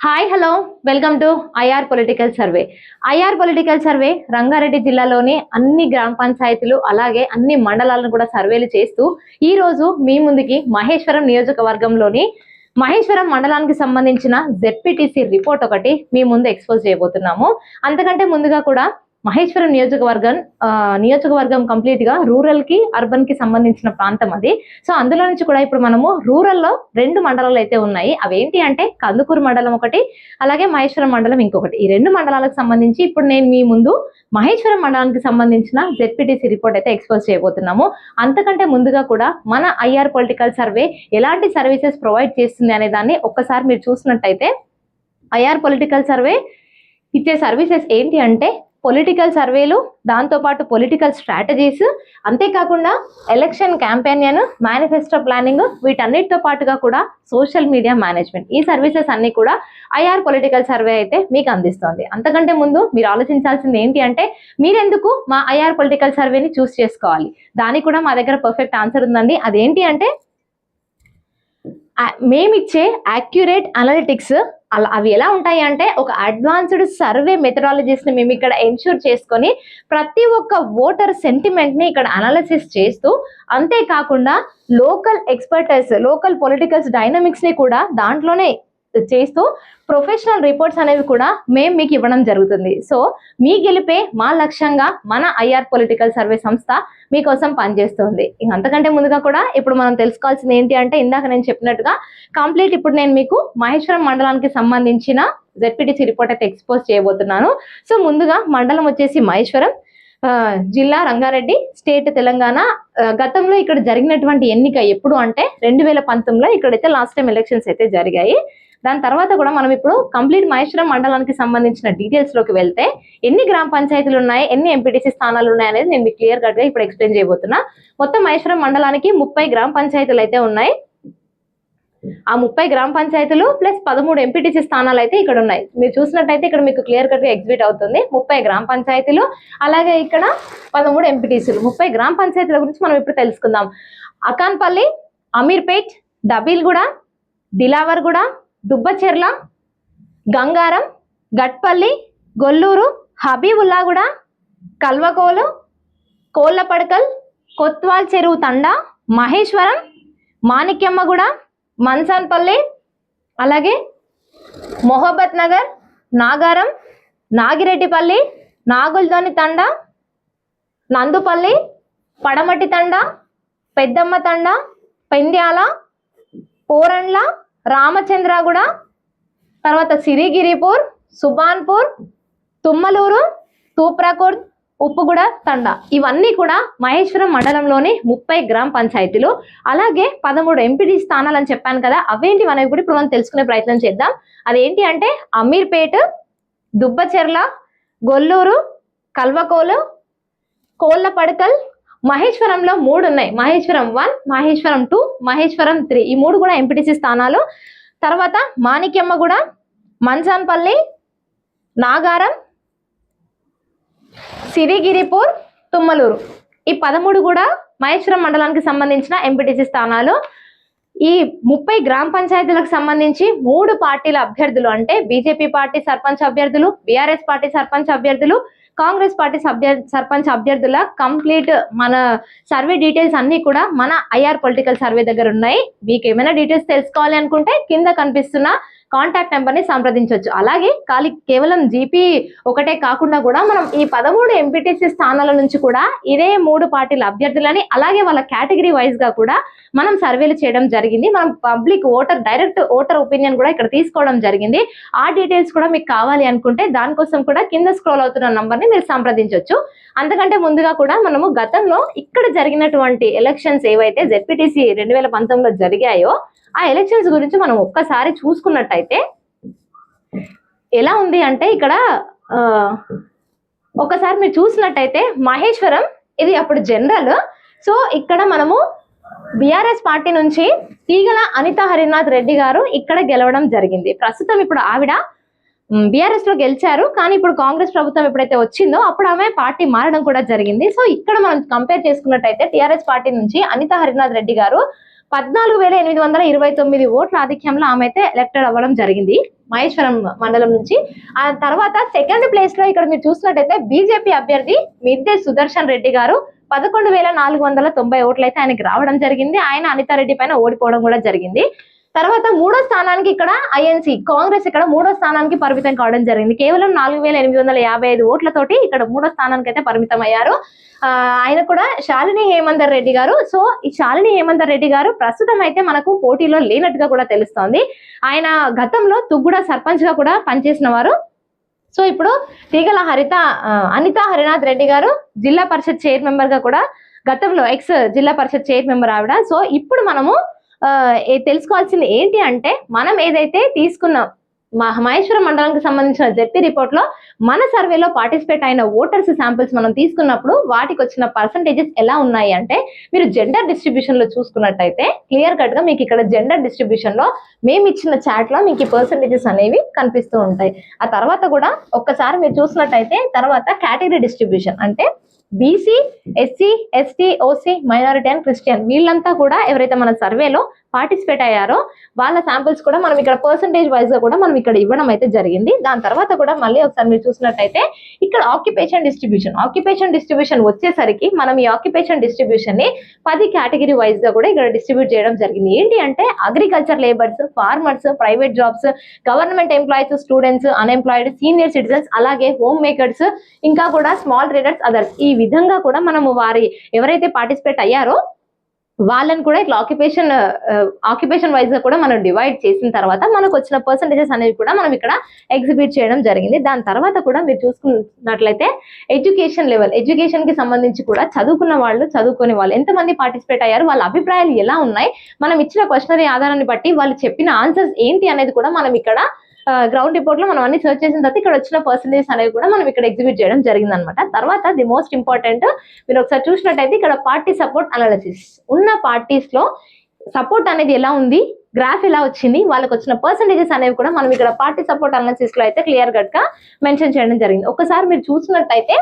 Hi hello welcome to IR political survey IR political survey Rangareddy జిల్లాలోని అన్ని గ్రామ పంచాయతీలు అలాగే అన్ని మండలాలను కూడా సర్వేలు చేస్తూ ఈ రోజు మీ ముందుకి మహేశ్వరం నియోజకవర్గంలోని మహేశ్వరం మండలానికి సంబంధించిన జెడ్పీటీసీ రిపోర్ట్ ఒకటి మీ ముందు ఎక్స్పోజ్ చేయబోతున్నాము. అంతకంటే ముందుగా కూడా మహేశ్వరం నియోజకవర్గం నియోజకవర్గం కంప్లీట్గా రూరల్కి అర్బన్కి సంబంధించిన ప్రాంతం అది. సో అందులో నుంచి కూడా ఇప్పుడు మనము రూరల్లో రెండు మండలాలు అయితే ఉన్నాయి. అవేంటి అంటే కందుకూరు మండలం ఒకటి అలాగే మహేశ్వరం మండలం ఇంకొకటి. ఈ రెండు మండలాలకు సంబంధించి ఇప్పుడు నేను మీ ముందు మహేశ్వరం మండలానికి సంబంధించిన జెడ్పీటీసీ రిపోర్ట్ అయితే ఎక్స్పోజ్ చేయబోతున్నాము. అంతకంటే ముందుగా కూడా మన ఐఆర్ పొలిటికల్ సర్వే ఎలాంటి సర్వీసెస్ ప్రొవైడ్ చేస్తుంది అనే దాన్ని ఒక్కసారి మీరు చూసినట్టయితే ఐఆర్ పొలిటికల్ సర్వే ఇచ్చే సర్వీసెస్ ఏంటి అంటే పొలిటికల్ సర్వేలు దాంతోపాటు పొలిటికల్ స్ట్రాటజీస్ అంతేకాకుండా ఎలక్షన్ క్యాంపెయిన్ మేనిఫెస్టో ప్లానింగ్ వీటన్నిటితో పాటుగా కూడా సోషల్ మీడియా మేనేజ్మెంట్ ఈ సర్వీసెస్ అన్ని కూడా ఐఆర్ పొలిటికల్ సర్వే అయితే మీకు అందిస్తుంది. అంతకంటే ముందు మీరు ఆలోచించాల్సింది ఏంటి అంటే మీరెందుకు మా ఐఆర్ పొలిటికల్ సర్వేని చూస్ చేసుకోవాలి? దానికి కూడా మా దగ్గర పర్ఫెక్ట్ ఆన్సర్ ఉందండి. అదేంటి అంటే మేమిచ్చే యాక్యురేట్ అనలిటిక్స్ అలా అవి ఎలా ఉంటాయి అంటే ఒక అడ్వాన్స్డ్ సర్వే మెథడాలజీస్ని మేము ఇక్కడ ఎన్ష్యూర్ చేసుకొని ప్రతి ఒక్క ఓటర్ సెంటిమెంట్ని ఇక్కడ అనాలిసిస్ చేస్తూ అంతేకాకుండా లోకల్ ఎక్స్పర్టైస్ లోకల్ పొలిటికల్స్ డైనమిక్స్ని కూడా దాంట్లోనే చేస్తూ ప్రొఫెషనల్ రిపోర్ట్స్ అనేవి కూడా మేము మీకు ఇవ్వడం జరుగుతుంది. సో మీ గెలిపే మా లక్ష్యంగా మన ఐఆర్ పొలిటికల్ సర్వే సంస్థ మీకోసం పనిచేస్తుంది. ఇంక అంతకంటే ముందుగా కూడా ఇప్పుడు మనం తెలుసుకోవాల్సింది ఏంటి అంటే ఇందాక నేను చెప్పినట్టుగా కంప్లీట్ ఇప్పుడు నేను మీకు మహేశ్వరం మండలానికి సంబంధించిన జెడ్పీటీసీ రిపోర్ట్ అయితే ఎక్స్పోజ్ చేయబోతున్నాను. సో ముందుగా మండలం వచ్చేసి మహేశ్వరం జిల్లా రంగారెడ్డి స్టేట్ తెలంగాణ. గతంలో ఇక్కడ జరిగినటువంటి ఎన్నిక ఎప్పుడు అంటే రెండు వేల పంతొమ్మిదిలో ఇక్కడైతే లాస్ట్ టైం ఎలక్షన్స్ అయితే జరిగాయి. దాని తర్వాత కూడా మనం ఇప్పుడు కంప్లీట్ మహేశ్వరం మండలానికి సంబంధించిన డీటెయిల్స్లోకి వెళ్తే ఎన్ని గ్రామ పంచాయతీలు ఉన్నాయి ఎన్ని ఎంపీటీసీ స్థానాలు ఉన్నాయి అనేది నేను మీకు క్లియర్ కట్గా ఇప్పుడు ఎక్స్ప్లెయిన్ చేయబోతున్నా. మొత్తం మహేశ్వరం మండలానికి ముప్పై గ్రామ పంచాయతీలు అయితే ఉన్నాయి. ఆ ముప్పై గ్రామ పంచాయతీలు ప్లస్ పదమూడు ఎంపీటీసీ స్థానాలు అయితే ఇక్కడ ఉన్నాయి. మీరు చూసినట్టయితే ఇక్కడ మీకు క్లియర్ కట్గా ఎగ్జిబిట్ అవుతుంది. ముప్పై గ్రామ పంచాయతీలు అలాగే ఇక్కడ పదమూడు ఎంపీటీసీలు ముప్పై గ్రామ పంచాయతీల గురించి మనం ఇప్పుడు తెలుసుకుందాం. అకాన్పల్లి అమీర్పేట్ డబీల్గూడ దిలావర్గూడ దుబ్బచెర్ల గంగారం గట్పల్లి గొల్లూరు హబీబుల్లాగూడ కల్వకోలు కోళ్ళపడకల్ కొత్వాల్ చెరువు తండా మహేశ్వరం మాణిక్యమ్మగూడ మన్సాన్పల్లి అలాగే మొహబ్బత్ నగర్ నాగారం నాగిరెడ్డిపల్లి నాగుల్దోని తండా నందుపల్లి పడమటి తండ పెద్దమ్మ తండ పెంద్యాల పోరండ్ల రామచంద్రగూడ తర్వాత సిరిగిరిపూర్ సుబాన్పూర్ తుమ్మలూరు తూప్రాకూర్ ఉప్పుగూడ తండ. ఇవన్నీ కూడా మహేశ్వరం మండలంలోని ముప్పై గ్రామ పంచాయతీలు. అలాగే పదమూడు ఎంపీడీ స్థానాలు అని చెప్పాను కదా అవేంటి అనేవి కూడా ఇప్పుడు మనం తెలుసుకునే ప్రయత్నం చేద్దాం. అదేంటి అంటే అమీర్పేట్ దుబ్బచెర్ల గొల్లూరు కల్వకోలు కోళ్ళపడకల్ మహేశ్వరంలో మూడు ఉన్నాయి. Maheshwaram one Maheshwaram two Maheshwaram three. ఈ మూడు కూడా ఎంపీటీసీ స్థానాలు. తర్వాత మాణిక్యమ్మ కూడా మంచాన్పల్లి నాగారం సిరిగిరిపూర్ తుమ్మలూరు. ఈ పదమూడు కూడా మహేశ్వరం మండలానికి సంబంధించిన ఎంపీటీసీ స్థానాలు. ఈ ముప్పై గ్రామ పంచాయతీలకు సంబంధించి మూడు పార్టీల అభ్యర్థులు అంటే బీజేపీ పార్టీ సర్పంచ్ అభ్యర్థులు బీఆర్ఎస్ పార్టీ సర్పంచ్ అభ్యర్థులు కాంగ్రెస్ పార్టీ సభ్య సర్పంచ్ అభ్యర్థుల కంప్లీట్ మన సర్వే డీటెయిల్స్ అన్ని కూడా మన ఐఆర్ పొలిటికల్ సర్వే దగ్గర ఉన్నాయి. మీకు ఏమైనా డీటెయిల్స్ తెలుసుకోవాలి అనుకుంటే కింద కనిపిస్తున్న కాంటాక్ట్ నెంబర్ని సంప్రదించవచ్చు అలాగే ఖాళీ కేవలం జీపీ ఒకటే కాకుండా కూడా మనం ఈ పదమూడు ఎంపీటీసీ స్థానాల నుంచి కూడా ఇదే మూడు పార్టీల అభ్యర్థులని అలాగే వాళ్ళ కేటగిరీ వైజ్గా కూడా మనం సర్వేలు చేయడం జరిగింది. మనం public voter direct voter opinion కూడా ఇక్కడ తీసుకోవడం జరిగింది. ఆ డీటెయిల్స్ కూడా మీకు కావాలి అనుకుంటే దానికోసం కూడా కింద స్క్రోల్ అవుతున్న నంబర్ని మీరు సంప్రదించవచ్చు అంతకంటే ముందుగా కూడా మనము గతంలో ఇక్కడ జరిగినటువంటి ఎలక్షన్స్ ఏవైతే జెడ్పీటీసీ రెండు వేల పంతొమ్మిదిలో జరిగాయో ఆ ఎలక్షన్స్ గురించి మనం ఒక్కసారి చూసుకున్నట్టయితే ఎలా ఉంది అంటే ఇక్కడ ఒకసారి మీరు చూసినట్టయితే మహేశ్వరం ఇది అప్పుడు జనరల్ సో ఇక్కడ మనము బీఆర్ఎస్ పార్టీ నుంచి తీగల అనిత హరినాథ్ రెడ్డి గారు ఇక్కడ గెలవడం జరిగింది. ప్రస్తుతం ఇప్పుడు ఆవిడ బీఆర్ఎస్లో గెలిచారు. కానీ ఇప్పుడు కాంగ్రెస్ ప్రభుత్వం ఎప్పుడైతే వచ్చిందో అప్పుడు ఆమె పార్టీ మారడం కూడా జరిగింది. సో ఇక్కడ మనం కంపేర్ చేసుకున్నట్టయితే టిఆర్ఎస్ పార్టీ నుంచి అనిత హరినాథ్ రెడ్డి గారు పద్నాలుగు వేల ఎనిమిది వందల ఇరవై తొమ్మిది ఓట్ల ఆధిక్యంలో ఆమె అయితే ఎలక్టెడ్ అవ్వడం జరిగింది. మహేశ్వరం మండలం నుంచి. ఆ తర్వాత సెకండ్ ప్లేస్లో ఇక్కడ మీరు చూసినట్టయితే బీజేపీ అభ్యర్థి మిద్దె సుదర్శన్ రెడ్డి గారు పదకొండు వేల నాలుగు వందల తొంభై ఓట్లు అయితే ఆయనకి రావడం జరిగింది. ఆయన అనితారెడ్డి పైన ఓడిపోవడం కూడా జరిగింది. తర్వాత మూడో స్థానానికి ఇక్కడ ఐఎన్సి కాంగ్రెస్ ఇక్కడ మూడో స్థానానికి పరిమితం కావడం జరిగింది. కేవలం నాలుగు వేల ఎనిమిది వందల యాభై ఐదు ఓట్లతోటి ఇక్కడ మూడో స్థానానికి అయితే పరిమితం అయ్యారు. ఆయన కూడా శాలిని హేమందర్ రెడ్డి గారు. సో ఈ శాలిని హేమందర్ రెడ్డి గారు ప్రస్తుతం అయితే మనకు పోటీలో లేనట్టుగా కూడా తెలుస్తోంది. ఆయన గతంలో తుగ్గుడ సర్పంచ్గా కూడా పనిచేసిన వారు. సో ఇప్పుడు తీగల హరిత అనిత హరినాథ్ రెడ్డి గారు జిల్లా పరిషత్ చైర్ మెంబర్గా కూడా గతంలో ex zilla parishad chair member ఆవిడ సో ఇప్పుడు మనము తెలుసుకోవాల్సింది ఏంటి అంటే మనం ఏదైతే తీసుకున్నాం మా మహేశ్వరం మండలానికి సంబంధించిన జెడ్పీ రిపోర్ట్లో మన సర్వేలో పార్టిసిపేట్ అయిన ఓటర్స్ శాంపిల్స్ మనం తీసుకున్నప్పుడు వాటికి వచ్చిన పర్సంటేజెస్ ఎలా ఉన్నాయి అంటే మీరు జెండర్ డిస్ట్రిబ్యూషన్లో చూసుకున్నట్టయితే క్లియర్ కట్గా మీకు ఇక్కడ జెండర్ డిస్ట్రిబ్యూషన్లో మేము ఇచ్చిన చాట్లో మీకు ఈ పర్సంటేజెస్ అనేవి కనిపిస్తూ ఉంటాయి. ఆ తర్వాత కూడా ఒక్కసారి మీరు చూసినట్టయితే తర్వాత కేటగిరీ డిస్ట్రిబ్యూషన్ అంటే BC SC ST OC minority and Christian వీళ్ళంతా కూడా ఎవరైతే మన సర్వేలో పార్టిసిపేట్ అయ్యారో వాళ్ళ శాంపిల్స్ కూడా మనం ఇక్కడ పర్సంటేజ్ వైజ్గా కూడా మనం ఇక్కడ ఇవ్వడం అయితే జరిగింది. దాని తర్వాత కూడా మళ్ళీ ఒకసారి మీరు చూసినట్టయితే ఇక్కడ ఆక్యుపేషన్ డిస్ట్రిబ్యూషన్ ఆక్యుపేషన్ డిస్ట్రిబ్యూషన్ వచ్చేసరికి మనం ఈ ఆక్యుపేషన్ డిస్ట్రిబ్యూషన్ని పది కేటగిరీ వైజ్గా కూడా ఇక్కడ డిస్ట్రిబ్యూట్ చేయడం జరిగింది. ఏంటి అంటే agriculture labours farmers private jobs government employees students unemployed senior citizens అలాగే హోమ్ మేకర్స్ ఇంకా కూడా స్మాల్ ట్రేడర్స్ అదర్స్ ఈ విధంగా కూడా మనము వారి ఎవరైతే పార్టిసిపేట్ అయ్యారో వాళ్ళని కూడా ఇట్లా ఆక్యుపేషన్ ఆక్యుపేషన్ వైజ్గా కూడా మనం డివైడ్ చేసిన తర్వాత మనకు వచ్చిన పర్సంటేజెస్ అనేవి కూడా మనం ఇక్కడ ఎగ్జిబిట్ చేయడం జరిగింది. దాని తర్వాత కూడా మీరు చూసుకున్నట్లయితే ఎడ్యుకేషన్ లెవెల్ ఎడ్యుకేషన్కి సంబంధించి కూడా చదువుకున్న వాళ్ళు చదువుకునే వాళ్ళు ఎంతమంది పార్టిసిపేట్ అయ్యారు వాళ్ళ అభిప్రాయాలు ఎలా ఉన్నాయి మనం ఇచ్చిన క్వశ్చనరీ ఆధారాన్ని బట్టి వాళ్ళు చెప్పిన ఆన్సర్స్ ఏంటి అనేది కూడా మనం ఇక్కడ గ్రౌండ్ రిపోర్ట్లో మనం అన్ని సర్చ్ చేసిన తర్వాత ఇక్కడ వచ్చిన పర్సంటేజ్ అనేవి కూడా మనం ఇక్కడ ఎగ్జిబిట్ చేయడం జరిగింది అనమాట తర్వాత ది మోస్ట్ ఇంపార్టెంట్ మీరు ఒకసారి చూసినట్టయితే ఇక్కడ పార్టీ సపోర్ట్ అనాలిసిస్ ఉన్న పార్టీస్లో సపోర్ట్ అనేది ఎలా ఉంది? గ్రాఫ్ ఎలా వచ్చింది? వాళ్ళకి వచ్చిన పర్సంటేజెస్ అనేవి కూడా మనం ఇక్కడ పార్టీ సపోర్ట్ అనాలిసిస్లో అయితే క్లియర్ కట్గా మెన్షన్ చేయడం జరిగింది. ఒకసారి మీరు చూసినట్టయితే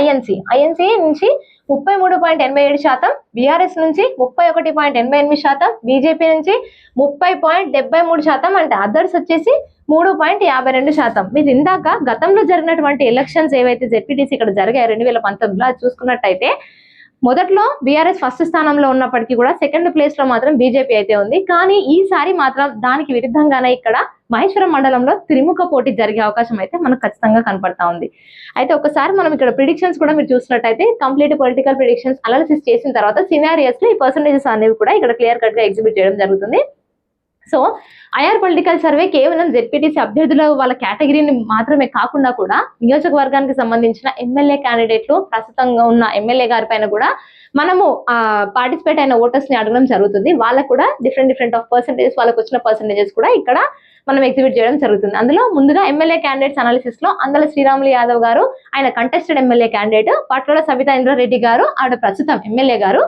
ఐఎన్సి ఐఎన్సీ నుంచి ముప్పై మూడు పాయింట్ ఎనభై ఏడు శాతం బీఆర్ఎస్ నుంచి ముప్పై ఒకటి పాయింట్ ఎనభై ఎనిమిది శాతం బీజేపీ నుంచి ముప్పై పాయింట్ డెబ్బై మూడు శాతం అంటే. అదర్స్ వచ్చేసి మూడు పాయింట్ యాభై రెండు శాతం. మీరు ఇందాక గతంలో జరిగినటువంటి ఎలక్షన్స్ ఏవైతే జెడ్పీటీసీ ఇక్కడ జరిగాయి రెండు వేల పంతొమ్మిదిలో అది చూసుకున్నట్టయితే మొదట్లో బీఆర్ఎస్ ఫస్ట్ స్థానంలో ఉన్నప్పటికీ కూడా సెకండ్ ప్లేస్లో మాత్రం బీజేపీ అయితే ఉంది. కానీ ఈసారి మాత్రం దానికి విరుద్ధంగానే ఇక్కడ మహేశ్వరం మండలంలో త్రిముఖ పోటీ జరిగే అవకాశం అయితే మనకు ఖచ్చితంగా కనపడతా ఉంది. అయితే ఒకసారి మనం ఇక్కడ ప్రిడిక్షన్స్ కూడా మీరు చూసినట్టయితే కంప్లీట్ పొలిటికల్ ప్రిడిక్షన్స్ అనాలిసిస్ చేసిన తర్వాత సినారియస్లో ఈ పర్సంటేజెస్ అనేవి కూడా ఇక్కడ క్లియర్ కట్గా ఎగ్జిబిట్ చేయడం జరుగుతుంది. సో ఐఆర్ పొలిటికల్ సర్వే కేవలం జెడ్పీటీసీ అభ్యర్థుల వాళ్ళ కేటగిరీని మాత్రమే కాకుండా కూడా నియోజకవర్గానికి సంబంధించిన ఎమ్మెల్యే క్యాండిడేట్లు ప్రస్తుతంగా ఉన్న ఎమ్మెల్యే గారి పైన కూడా మనము పార్టిసిపేట్ అయిన ఓటర్స్ని అడగడం జరుగుతుంది. వాళ్ళకు కూడా డిఫరెంట్ డిఫరెంట్ ఆఫ్ పర్సంటేజెస్ వాళ్ళకి వచ్చిన పర్సంటేజెస్ కూడా ఇక్కడ మనం ఎగ్జిబిట్ చేయడం జరుగుతుంది. అందులో ముందుగా ఎమ్మెల్యే క్యాండిడేట్స్ అనాలిసిస్లో అందల శ్రీరాములు యాదవ్ గారు ఆయన కంటెస్టెడ్ ఎమ్మెల్యే క్యాండిడేట్ పట్ల సవితా ఇంద్రారెడ్డి గారు ఆవిడ ప్రస్తుతం ఎమ్మెల్యే గారు.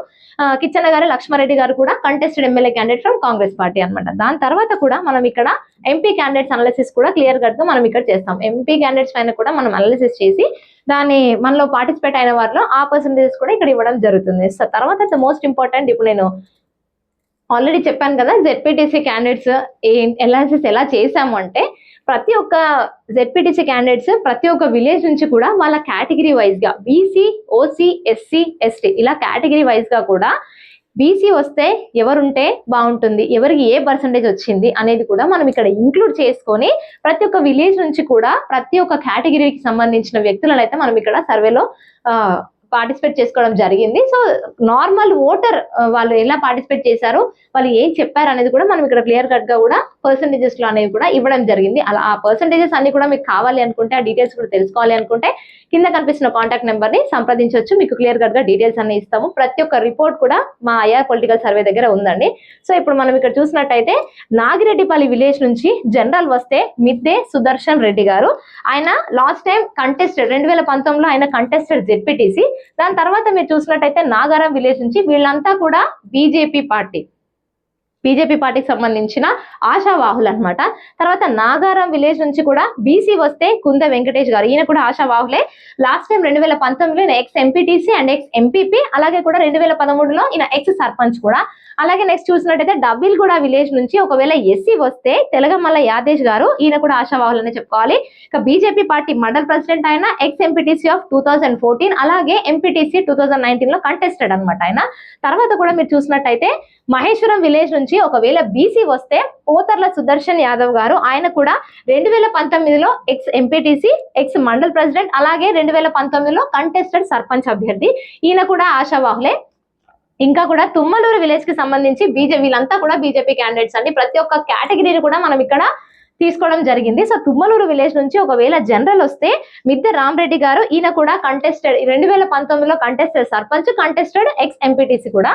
కిచ్చన్న గారు లక్ష్మారెడ్డి గారు కూడా contested MLA candidate from Congress party అనమాట దాని తర్వాత కూడా మనం ఇక్కడ ఎంపీ క్యాండిడేట్స్ అనాలిసిస్ కూడా క్లియర్ కట్గా మనం ఇక్కడ చేస్తాం. ఎంపీ క్యాండిడేట్స్ పైన కూడా మనం అనాలిసిస్ చేసి దాని మనలో పార్టిసిపేట్ అయిన వారిలో ఆ పర్సంటేజెస్ కూడా ఇక్కడ ఇవ్వడం జరుగుతుంది. సో తర్వాత మోస్ట్ ఇంపార్టెంట్ ఇప్పుడు నేను ఆల్రెడీ చెప్పాను కదా జెడ్పీటీసీ క్యాండిడేట్స్ ఎనాలిసిస్ ఎలా చేసాము అంటే ప్రతి ఒక్క జెడ్పీటీసీ క్యాండిడేట్స్ ప్రతి ఒక్క విలేజ్ నుంచి కూడా వాళ్ళ కేటగిరీ వైజ్గా బీసీ ఓసీ ఎస్సీ ఎస్టీ ఇలా కేటగిరీ వైజ్గా కూడా బీసీ వస్తే ఎవరుంటే బాగుంటుంది ఎవరికి ఏ పర్సంటేజ్ వచ్చింది అనేది కూడా మనం ఇక్కడ ఇంక్లూడ్ చేసుకొని ప్రతి ఒక్క విలేజ్ నుంచి కూడా ప్రతి ఒక్క కేటగిరీకి సంబంధించిన వ్యక్తులను అయితే మనం ఇక్కడ సర్వేలో పార్టిసిపేట్ చేసుకోవడం జరిగింది. సో నార్మల్ ఓటర్ వాళ్ళు ఎలా పార్టిసిపేట్ చేశారు వాళ్ళు ఏం చెప్పారు అనేది కూడా మనం ఇక్కడ క్లియర్ కట్గా కూడా పర్సంటేజెస్లో అనేవి కూడా ఇవ్వడం జరిగింది. అలా ఆ పర్సంటేజెస్ అన్ని కూడా మీకు కావాలి అనుకుంటే ఆ డీటెయిల్స్ కూడా తెలుసుకోవాలి అనుకుంటే కింద కనిపిస్తున్న కాంటాక్ట్ నెంబర్ని సంప్రదించవచ్చు మీకు క్లియర్ కట్గా డీటెయిల్స్ అన్ని ఇస్తాము. ప్రతి ఒక్క రిపోర్ట్ కూడా మా ఐఆర్ పొలిటికల్ సర్వే దగ్గర ఉందండి. సో ఇప్పుడు మనం ఇక్కడ చూసినట్టయితే నాగిరెడ్డిపల్లి విలేజ్ నుంచి జనరల్ వస్తే మిద్దె సుదర్శన్ రెడ్డి గారు. ఆయన లాస్ట్ టైం కంటెస్టెడ్ రెండు వేల పంతొమ్మిదిలో ఆయన కంటెస్టెడ్ జెడ్పీటీసీ దాని తర్వాత మీరు చూసినట్టయితే నాగారం విలేజ్ నుంచి వీళ్ళంతా కూడా బీజేపీ పార్టీ బీజేపీ పార్టీకి సంబంధించిన ఆశావాహులు అనమాట తర్వాత నాగారం విలేజ్ నుంచి కూడా బీసీ వస్తే కుంద వెంకటేష్ గారు. ఈయన కూడా ఆశావాహులే. లాస్ట్ టైం రెండు వేల పంతొమ్మిదిలో ఈయన ex MPTC and ex MPP అలాగే కూడా రెండు వేల పదమూడులో ఈయన ఎక్స్ సర్పంచ్ కూడా. అలాగే నెక్స్ట్ చూసినట్టయితే డబ్బిల్ కూడా విలేజ్ నుంచి ఒకవేళ ఎస్సీ వస్తే తెలగమల్ల యాదేశ్ గారు ఈయన కూడా ఆశావాహులని చెప్పుకోవాలి. ఇక బీజేపీ పార్టీ మండల్ ప్రెసిడెంట్ ఆయన ex MPTC of two thousand fourteen అలాగే ఎంపీటీసీ టూ థౌసండ్ నైన్టీన్లో కంటెస్టెడ్ అనమాట ఆయన. తర్వాత కూడా మీరు చూసినట్టయితే మహేశ్వరం విలేజ్ నుంచి ఒకవేళ బీసీ వస్తే పోతర్ల సుదర్శన్ యాదవ్ గారు ఆయన కూడా రెండు వేల పంతొమ్మిదిలో ex MPTC ex mandal president అలాగే రెండు వేల పంతొమ్మిదిలో కంటెస్టెడ్ సర్పంచ్ అభ్యర్థి. ఈయన కూడా ఆశావాహులే. ఇంకా కూడా తుమ్మలూరు విలేజ్కి సంబంధించి బీజే వీళ్ళంతా కూడా బీజేపీ క్యాండిడేట్స్ అండి. ప్రతి ఒక్క కేటగిరీని కూడా మనం ఇక్కడ తీసుకోవడం జరిగింది. సో తుమ్మలూరు విలేజ్ నుంచి ఒకవేళ జనరల్ వస్తే మిద్దె రామరెడ్డి గారు ఈయన కూడా కంటెస్టెడ్ రెండు వేల పంతొమ్మిదిలో contested sarpanch contested ex MPTC కూడా.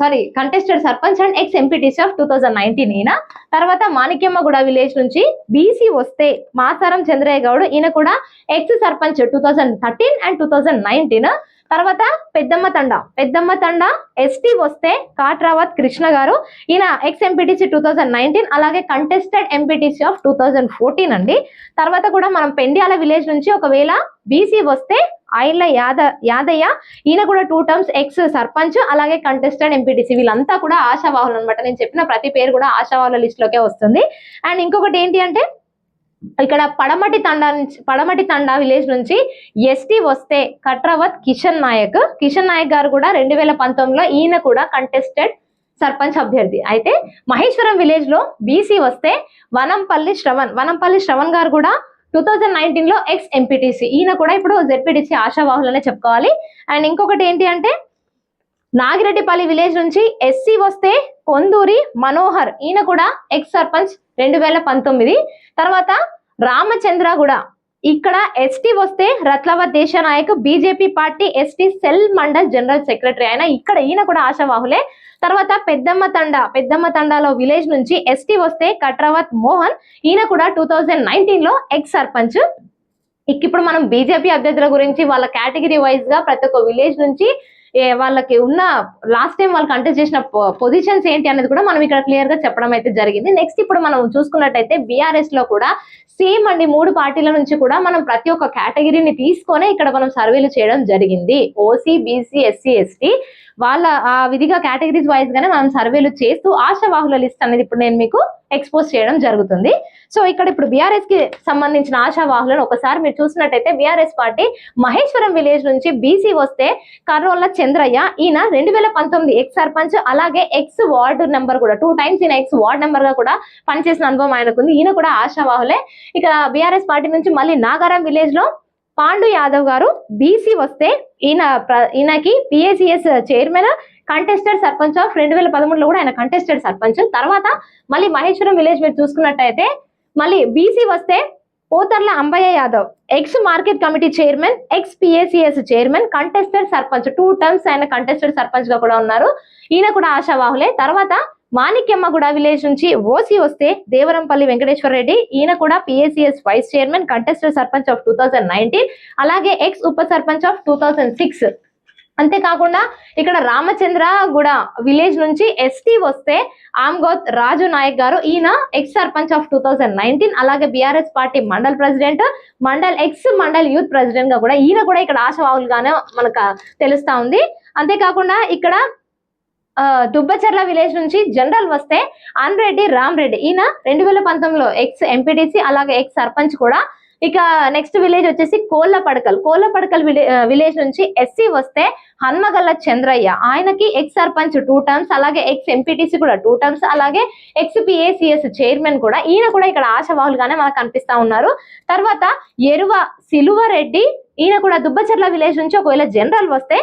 Sorry contested sarpanch and ex MPTC of two thousand nineteen ఈయన. తర్వాత మాణిక్యమ్మగూడ విలేజ్ నుంచి బీసీ వస్తే మాసారం చంద్రయ్య గౌడ్ ఈయన కూడా ex sarpanch two thousand thirteen and two thousand nineteen తర్వాత పెద్దమ్మ తండ. పెద్దమ్మ తండ ఎస్టీ వస్తే కాట్రావత్ కృష్ణ గారు. ఈయన ex MPTC two thousand nineteen అలాగే contested MPTC of two thousand fourteen అండి. తర్వాత కూడా మనం పెండ్యాల విలేజ్ నుంచి ఒకవేళ బీసీ వస్తే ఐళ్ళ యాద యాదయ్య. ఈయన కూడా టూ టర్మ్స్ ఎక్స్ సర్పంచ్ అలాగే కంటెస్టెడ్ ఎంపీటీసీ వీళ్ళంతా కూడా ఆశావాహులు అనమాట నేను చెప్పిన ప్రతి పేరు కూడా ఆశావాహుల లిస్ట్లోకే వస్తుంది. అండ్ ఇంకొకటి ఏంటి అంటే ఇక్కడ పడమటి తండా నుంచి పడమటి తండా విలేజ్ నుంచి ఎస్టీ వస్తే కట్రవత్ కిషన్ నాయక్. కిషన్ నాయక్ గారు కూడా రెండు వేల పంతొమ్మిదిలో ఈయన కూడా కంటెస్టెడ్ సర్పంచ్ అభ్యర్థి. అయితే మహేశ్వరం విలేజ్లో బీసీ వస్తే వనంపల్లి శ్రవణ్. వనంపల్లి శ్రవణ్ గారు కూడా టూ థౌజండ్ నైన్టీన్లో ఎక్స్ ఎంపీటీసీ ఈయన కూడా ఇప్పుడు జెడ్పీటీసీ ఆశావాహులనే చెప్పుకోవాలి. అండ్ ఇంకొకటి ఏంటి అంటే నాగిరెడ్డిపల్లి విలేజ్ నుంచి ఎస్సీ వస్తే కొందూరి మనోహర్. ఈయన కూడా ఎక్స్ సర్పంచ్ రెండు వేల పంతొమ్మిది. తర్వాత రామచంద్ర కూడా. ఇక్కడ ఎస్టీ వస్తే Ratlava Deshanayak BJP party ST cell mandal general secretary ఆయన ఇక్కడ ఈయన కూడా ఆశావాహులే. తర్వాత పెద్దమ్మ తండ పెద్దమ్మ తండాలో విలేజ్ నుంచి ఎస్టీ వస్తే కట్రావత్ మోహన్ ఈయన కూడా టూ థౌజండ్ నైన్టీన్లో ఎక్స్ సర్పంచ్. ఇప్పుడు మనం బీజేపీ అభ్యర్థుల గురించి వాళ్ళ కేటగిరీ వైజ్గా ప్రతి ఒక్క విలేజ్ నుంచి వాళ్ళకి ఉన్న లాస్ట్ టైం వాళ్ళు కంటెస్ట్ చేసిన పొజిషన్స్ ఏంటి అనేది కూడా మనం ఇక్కడ క్లియర్గా చెప్పడం అయితే జరిగింది. నెక్స్ట్ ఇప్పుడు మనం చూసుకున్నట్టయితే బీఆర్ఎస్లో కూడా సేమ్ అండి మూడు పార్టీల నుంచి కూడా మనం ప్రతి ఒక్క కేటగిరీని తీసుకొని ఇక్కడ మనం సర్వేలు చేయడం జరిగింది. ఓసీ బీసీ ఎస్సీ ఎస్టీ వాళ్ళ ఆ విధిగా కేటగిరీస్ వైజ్ గానే మనం సర్వేలు చేస్తూ ఆశావాహుల లిస్ట్ అనేది ఇప్పుడు నేను మీకు ఎక్స్పోజ్ చేయడం జరుగుతుంది. సో ఇక్కడ ఇప్పుడు బీఆర్ఎస్కి సంబంధించిన ఆశావాహులను ఒకసారి మీరు చూసినట్టయితే బీఆర్ఎస్ పార్టీ మహేశ్వరం విలేజ్ నుంచి బీసీ వస్తే కర్నూల చంద్రయ్య ఈయన రెండు వేల పంతొమ్మిది ఎక్స్ సర్పంచ్ అలాగే ఎక్స్ వార్డు నెంబర్ కూడా టూ టైమ్స్ ఈయన ఎక్స్ వార్డ్ నెంబర్గా కూడా పనిచేసిన అనుభవం ఆయనకుంది. ఈయన కూడా ఆశావాహులే. ఇక బీఆర్ఎస్ పార్టీ నుంచి మళ్ళీ నాగారం విలేజ్లో పాండు యాదవ్ గారు బీసీ వస్తే ఈయన ఈయనకి PACS chairman contested sarpanch of రెండు వేల పదమూడులో కూడా ఆయన కంటెస్టెడ్ సర్పంచ్. తర్వాత మళ్ళీ మహేశ్వరం విలేజ్ మీరు చూసుకున్నట్టయితే మళ్ళీ బీసీ వస్తే Potharla Ambaiah Yadav ex market committee chairman ex PACS chairman contested sarpanch. Two terms ఆయన కంటెస్టెడ్ సర్పంచ్గా కూడా ఉన్నారు. ఈయన కూడా ఆశావాహులే. తర్వాత మాణిక్యమ్మగూడ విలేజ్ నుంచి ఓసీ వస్తే దేవరంపల్లి వెంకటేశ్వర రెడ్డి ఈయన కూడా PACS vice chairman contested sarpanch of two nineteen అలాగే ఎక్స్ ఉప సర్పంచ్ ఆఫ్ టూ సిక్స్ అంతేకాకుండా ఇక్కడ రామచంద్ర కూడా విలేజ్ నుంచి ఎస్టీ వస్తే ఆమ్గోత్ రాజు నాయక్ గారు ఈయన ex sarpanch of two thousand nineteen అలాగే BRS party mandal president mandal ex mandal youth ప్రెసిడెంట్గా కూడా ఈయన కూడా ఇక్కడ ఆశవాహులుగానే మనకు తెలుస్తా ఉంది. అంతేకాకుండా ఇక్కడ దుబ్బచర్ల విలేజ్ నుంచి జనరల్ వస్తే అన్రెడ్డి రామ్ రెడ్డి. ఈయన రెండు వేల పంతొమ్మిదిలో ఎక్స్ ఎంపీటీసీ అలాగే ఎక్స్ సర్పంచ్ కూడా. ఇక నెక్స్ట్ విలేజ్ వచ్చేసి కోళ్ళ పడకల్ కోళ్ళ పడకల్ విలేజ్ నుంచి ఎస్సీ వస్తే హన్మగల్ల చంద్రయ్య. ఆయనకి ఎక్స్ సర్పంచ్ టూ టర్మ్స్ అలాగే ఎక్స్ ఎంపీటీసీ కూడా టూ టర్మ్స్ అలాగే ఎక్స్ పిఏసిఎస్ చైర్మన్ కూడా. ఈయన కూడా ఇక్కడ ఆశావాహులుగానే మనకు కనిపిస్తా ఉన్నారు. తర్వాత ఎరువ సిలువరెడ్డి. ఈయన కూడా దుబ్బచెర్ల విలేజ్ నుంచి ఒకవేళ జనరల్ వస్తే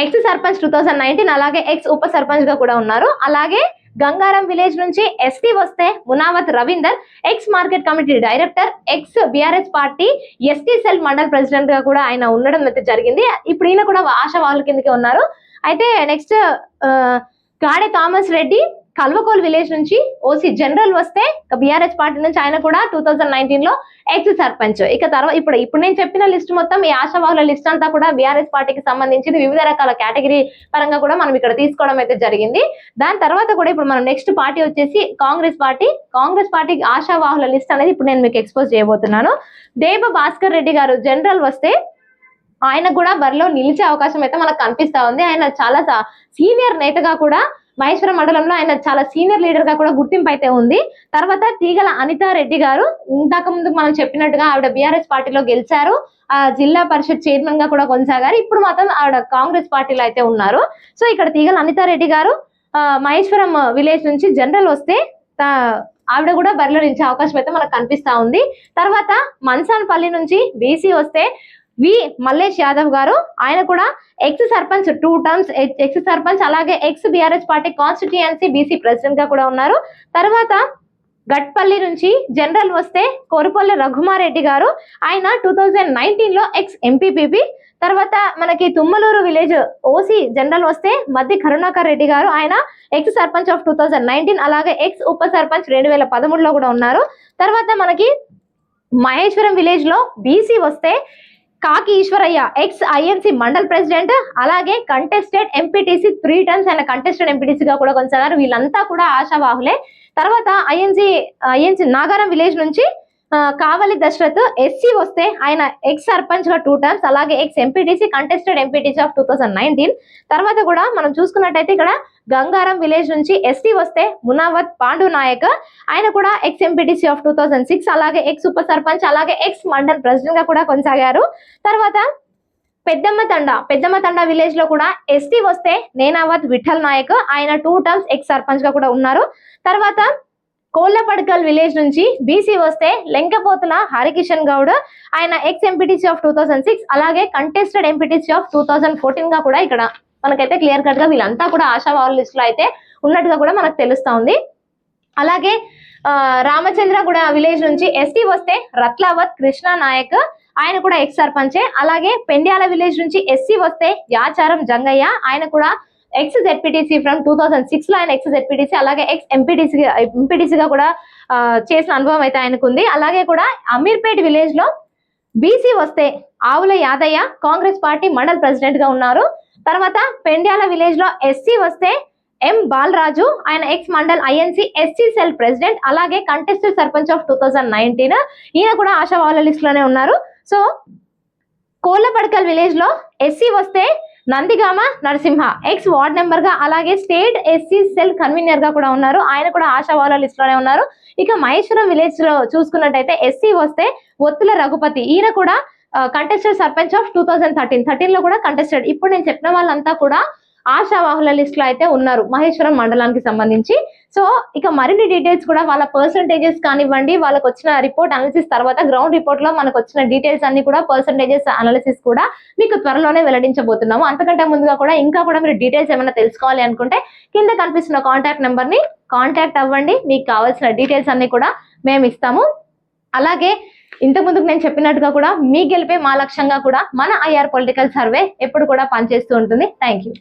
ex sarpanch two thousand nineteen అలాగే ఎక్స్ ఉప సర్పంచ్గా కూడా ఉన్నారు. అలాగే గంగారం విలేజ్ నుంచి ఎస్టీ వస్తే Munavath Ravinder ex market committee director ex BRS party ST cell mandal ప్రెసిడెంట్గా కూడా ఆయన ఉండడం అయితే జరిగింది. ఇప్పుడు ఈయన కూడా ఆశ వాళ్ళ కిందకి ఉన్నారు. అయితే next Gade Thomas Reddy Kalvakol village నుంచి ఓసీ జనరల్ వస్తే బీఆర్ఎస్ పార్టీ నుంచి ఆయన కూడా టూ థౌజండ్ నైన్టీన్లో ఎక్స్ సర్పంచ్. ఇక తర్వాత ఇప్పుడు ఇప్పుడు నేను చెప్పిన లిస్ట్ మొత్తం ఈ ఆశావాహుల లిస్ట్ అంతా కూడా బీఆర్ఎస్ పార్టీకి సంబంధించింది వివిధ రకాల కేటగిరీ పరంగా కూడా మనం ఇక్కడ తీసుకోవడం అయితే జరిగింది. దాని తర్వాత కూడా ఇప్పుడు మనం నెక్స్ట్ పార్టీ వచ్చేసి కాంగ్రెస్ పార్టీ. కాంగ్రెస్ పార్టీ ఆశావాహుల లిస్ట్ అనేది ఇప్పుడు నేను మీకు ఎక్స్పోజ్ చేయబోతున్నాను. దేబ భాస్కర్ రెడ్డి గారు జనరల్ వస్తే ఆయన కూడా బరిలో నిలిచే అవకాశం అయితే మనకు కనిపిస్తా ఉంది. ఆయన చాలా సీనియర్ నేతగా కూడా మహేశ్వరం మండలంలో ఆయన చాలా సీనియర్ లీడర్గా కూడా గుర్తింపు అయితే ఉంది. తర్వాత తీగల అనితా రెడ్డి గారు ఇంతకు ముందు మనం చెప్పినట్టుగా ఆవిడ బీఆర్ఎస్ పార్టీలో గెలిచారు. ఆ జిల్లా పరిషత్ చైర్మన్గా కూడా కొనసాగారు. ఇప్పుడు మాత్రం ఆవిడ కాంగ్రెస్ పార్టీలో అయితే ఉన్నారు. సో ఇక్కడ తీగల అనితా రెడ్డి గారు ఆ, మహేశ్వరం విలేజ్ నుంచి జనరల్ వస్తే ఆవిడ కూడా బరిలో నిలిచే అవకాశం అయితే మనకు కనిపిస్తా ఉంది. తర్వాత మన్సాన్పల్లి నుంచి బీసీ వస్తే వి మల్లేష్ యాదవ్ గారు. ఆయన కూడా ex sarpanch two terms ex sarpanch అలాగే ex BRS party constituency BC ప్రెసిడెంట్గా కూడా ఉన్నారు. తర్వాత గట్పల్లి నుంచి జనరల్ వస్తే కోరుపల్లి రఘుమారెడ్డి గారు. ఆయన టూ థౌజండ్ నైన్టీన్లో ఎక్స్ ఎంపీపీపీ తర్వాత మనకి తుమ్మలూరు విలేజ్ ఓసీ జనరల్ వస్తే మధ్య కరుణాకర్ రెడ్డి గారు. ఆయన ex sarpanch of two thousand nineteen అలాగే ఎక్స్ ఉప సర్పంచ్ రెండు వేల పదమూడులో కూడా ఉన్నారు. తర్వాత మనకి మహేశ్వరం విలేజ్లో బీసీ వస్తే Kaki Eshwaraiah ex INC mandal president అలాగే కంటెస్టెడ్ ఎంపీటీసీ త్రీ టైమ్స్ ఆయన కంటెస్టెడ్ ఎంపీటీసీ గా కూడా కొనసాగారు. వీళ్ళంతా కూడా ఆశావాహులే. తర్వాత ఐఎన్సి ఐఎన్సి నాగారం విలేజ్ నుంచి కావలి దశరథ్ ఎస్సీ వస్తే ఆయన ఎక్స్ సర్పంచ్గా టూ టర్మ్స్ అలాగే ex MPTC contested MPTC of two thousand nineteen తర్వాత కూడా మనం చూసుకున్నట్టయితే ఇక్కడ గంగారం విలేజ్ నుంచి ఎస్టీ వస్తే మునావత్ పాండు నాయక్ ఆయన కూడా ex MPTC of two thousand six అలాగే ఎక్స్ ఉప సర్పంచ్ అలాగే ఎక్స్ మండల్ ప్రెసిడెంట్గా కూడా కొనసాగారు. తర్వాత పెద్దమ్మ తండ పెద్దమ్మ తండ విలేజ్లో కూడా ఎస్టీ వస్తే నేనావత్ విఠల్ నాయక్ ఆయన టూ టర్మ్స్ ఎక్స్ సర్పంచ్గా కూడా ఉన్నారు. తర్వాత కోళ్ళపడకల్ విలేజ్ నుంచి బీసీ వస్తే లెంకపోతుల హరికిషన్ గౌడ్ ఆయన ex MPTC of two thousand six అలాగే contested MPTC of two thousand ఫోర్టీన్గా కూడా ఇక్కడ మనకైతే క్లియర్ కట్గా వీళ్ళంతా కూడా ఆశావాహుల లిస్ట్లో అయితే ఉన్నట్టుగా కూడా మనకు తెలుస్తా ఉంది అలాగే ఆ, రామచంద్రగూడ విలేజ్ నుంచి ఎస్టీ వస్తే రత్లావత్ కృష్ణ నాయక్ ఆయన కూడా ఎక్స్ సర్పంచే. అలాగే పెండ్యాల విలేజ్ నుంచి ఎస్సీ వస్తే యాచారం జంగయ్య ఆయన కూడా ex ZPTC from two thousand సిక్స్లో ఆయన ఎక్స్ జెడ్పీటీసీ అలాగే ఎక్స్ ఎంపీటీసీ ఎంపీటీసీగా కూడా చేసిన అనుభవం అయితే ఆయనకు ఉంది. అలాగే కూడా అమీర్పేట్ విలేజ్లో బీసీ వస్తే ఆవుల యాదయ్య కాంగ్రెస్ పార్టీ మండల్ ప్రెసిడెంట్గా ఉన్నారు. తర్వాత పెండ్యాల విలేజ్లో ఎస్సీ వస్తే ఎం బాలరాజు ఆయన ex mandal INC SC cell president అలాగే contested sarpanch of two thousand nineteen ఈయన కూడా ఆశావాల లిస్ట్లోనే ఉన్నారు. సో కోళ్ళపడకల్ విలేజ్లో ఎస్సీ వస్తే నందిగామ నరసింహ ఎక్స్ వార్డ్ నెంబర్గా అలాగే స్టేట్ ఎస్సీ సెల్ కన్వీనర్గా కూడా ఉన్నారు. ఆయన కూడా ఆశావాల లిస్ట్లోనే ఉన్నారు. ఇక మహేశ్వరం విలేజ్లో చూసుకున్నట్టయితే ఎస్సీ వస్తే ఒత్తుల రఘుపతి. ఈయన కూడా contested sarpanch of two thousand thirteen థర్టీన్లో కూడా కంటెస్టెడ్ ఇప్పుడు నేను చెప్పిన వాళ్ళంతా కూడా ఆశావాహుల లిస్ట్లో అయితే ఉన్నారు మహేశ్వరం మండలానికి సంబంధించి. సో ఇక మరిన్ని డీటెయిల్స్ కూడా వాళ్ళ పర్సంటేజెస్ కానివ్వండి వాళ్ళకి వచ్చిన రిపోర్ట్ అనాలిసిస్ తర్వాత గ్రౌండ్ రిపోర్ట్లో మనకు వచ్చిన డీటెయిల్స్ అన్ని కూడా పర్సంటేజెస్ అనాలిసిస్ కూడా మీకు త్వరలోనే వెల్లడించబోతున్నాము. అంతకంటే ముందుగా కూడా ఇంకా కూడా మీరు డీటెయిల్స్ ఏమైనా తెలుసుకోవాలి అనుకుంటే కింద కనిపిస్తున్న కాంటాక్ట్ నెంబర్ని కాంటాక్ట్ అవ్వండి. మీకు కావాల్సిన డీటెయిల్స్ అన్ని కూడా మేము ఇస్తాము. అలాగే ఇంతకుముందుకు నేను చెప్పినట్టుగా కూడా మీ గెలిపే మా లక్ష్యంగా కూడా మన ఐఆర్ పొలిటికల్ సర్వే ఎప్పుడు కూడా పనిచేస్తూ ఉంటుంది. Thank you.